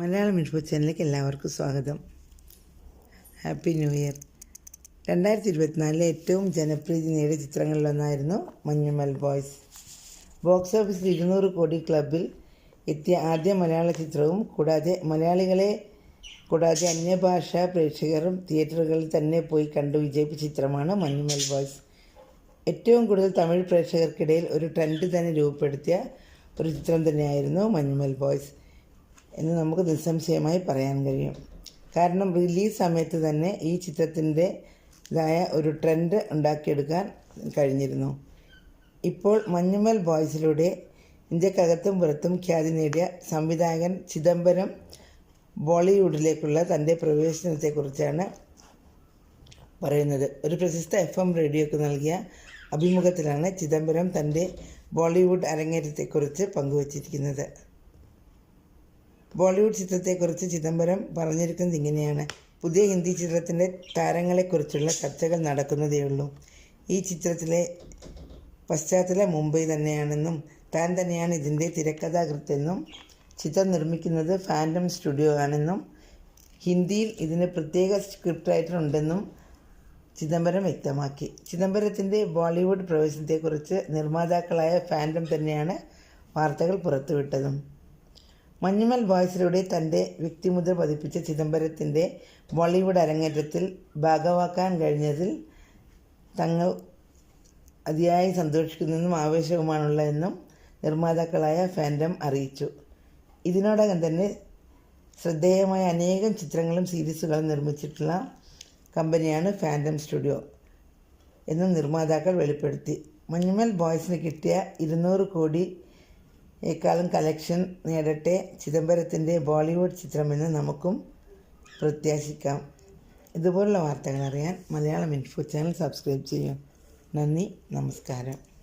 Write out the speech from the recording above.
Malayalam info ചാനലിലേക്ക് എല്ലാവർക്കും സ്വാഗതം. ഹാപ്പി ന്യൂ ഇയർ രണ്ടായിരത്തി ഇരുപത്തിനാലിലെ ഏറ്റവും ജനപ്രീതി നേടിയ ചിത്രങ്ങളിലൊന്നായിരുന്നു മഞ്ഞുമൽ ബോയ്സ്. ബോക്സ് ഓഫീസിൽ ഇരുന്നൂറ് കോടി ക്ലബിൽ എത്തിയ ആദ്യ മലയാള ചിത്രവും കൂടാതെ മലയാളികളെ കൂടാതെ അന്യഭാഷാ പ്രേക്ഷകരും തിയേറ്ററുകളിൽ തന്നെ പോയി കണ്ടു വിജയിപ്പിച്ച ചിത്രമാണ് മഞ്ഞുമൽ ബോയ്സ്. ഏറ്റവും കൂടുതൽ തമിഴ് പ്രേക്ഷകർക്കിടയിൽ ഒരു ട്രെൻഡ് തന്നെ രൂപപ്പെടുത്തിയ ഒരു ചിത്രം തന്നെയായിരുന്നു മഞ്ഞുമൽ ബോയ്സ്. എന്ന് നമുക്ക് നിസ്സംശയമായി പറയാൻ കഴിയും. കാരണം റിലീസ് സമയത്ത് തന്നെ ഈ ചിത്രത്തിന്റെ ഇതായ ഒരു ട്രെൻഡ് ഉണ്ടാക്കിയെടുക്കാൻ കഴിഞ്ഞിരുന്നു. ഇപ്പോൾ മഞ്ഞുമൽ ബോയ്സിലൂടെ ഇന്ത്യക്കകത്തും പുറത്തും ഖ്യാതി നേടിയ സംവിധായകൻ ചിദംബരം ബോളിവുഡിലേക്കുള്ള തന്റെ പ്രവേശനത്തെക്കുറിച്ചാണ് പറയുന്നത്. ഒരു പ്രശസ്ത എഫ് എം റേഡിയോക്ക് നൽകിയ അഭിമുഖത്തിലാണ് ചിദംബരം തന്റെ ബോളിവുഡ് അരങ്ങേറ്റത്തെക്കുറിച്ച് പങ്കുവച്ചിരിക്കുന്നത്. ബോളിവുഡ് ചിത്രത്തെക്കുറിച്ച് ചിദംബരം പറഞ്ഞിരിക്കുന്നത് ഇങ്ങനെയാണ്. പുതിയ ഹിന്ദി ചിത്രത്തിന്റെ താരങ്ങളെക്കുറിച്ചുള്ള ചർച്ചകൾ നടക്കുന്നതേയുള്ളൂ. ഈ ചിത്രത്തിലെ പശ്ചാത്തല മുംബൈ തന്നെയാണെന്നും താൻ തന്നെയാണ് ഇതിന്റെ തിരക്കഥാകൃത്തെന്നും ചിത്രം നിർമ്മിക്കുന്നത് ഫാന്റം സ്റ്റുഡിയോ ആണെന്നും ഹിന്ദിയിൽ ഇതിന് പ്രത്യേക സ്ക്രിപ്റ്റ് റൈറ്റർ ഉണ്ടെന്നും ചിദംബരം വ്യക്തമാക്കി. ചിദംബരത്തിന്റെ ബോളിവുഡ് പ്രവേശനത്തെക്കുറിച്ച് നിർമ്മാതാക്കളായ ഫാന്റം തന്നെയാണ് വാർത്തകൾ പുറത്തുവിട്ടതും. മഞ്ഞുമൽ ബോയ്സിലൂടെ തന്റെ വ്യക്തിമുദ്ര പതിപ്പിച്ച ചിദംബരത്തിന്റെ ബോളിവുഡ് അരങ്ങേറ്റത്തിൽ ഭാഗമാക്കാൻ കഴിഞ്ഞതിൽ തങ്ങൾ അതിയായി സന്തോഷിക്കുന്നതും ആവേശവുമാണുള്ളതെന്നും നിർമ്മാതാക്കളായ ഫാൻഡം അറിയിച്ചു. ഇതിനോടകം തന്നെ ശ്രദ്ധേയമായ അനേകം ചിത്രങ്ങളും സീരീസുകളും നിർമ്മിച്ചിട്ടുള്ള കമ്പനിയാണ് ഫാൻഡം സ്റ്റുഡിയോ എന്നും നിർമ്മാതാക്കൾ വെളിപ്പെടുത്തി. മഞ്ഞുമൽ ബോയ്സിന് കിട്ടിയ ഇരുന്നൂറ് കോടിയേക്കാളും കളക്ഷൻ നേടട്ടെ. ചിദംബരത്തിന്റെ ബോളിവുഡ് ചിത്രമെന്ന് നമുക്കും പ്രത്യാശിക്കാം. ഇതുപോലുള്ള വാർത്തകൾ അറിയാൻ മലയാളം ഇൻഫോ ചാനൽ സബ്സ്ക്രൈബ് ചെയ്യും. നന്ദി നമസ്കാരം.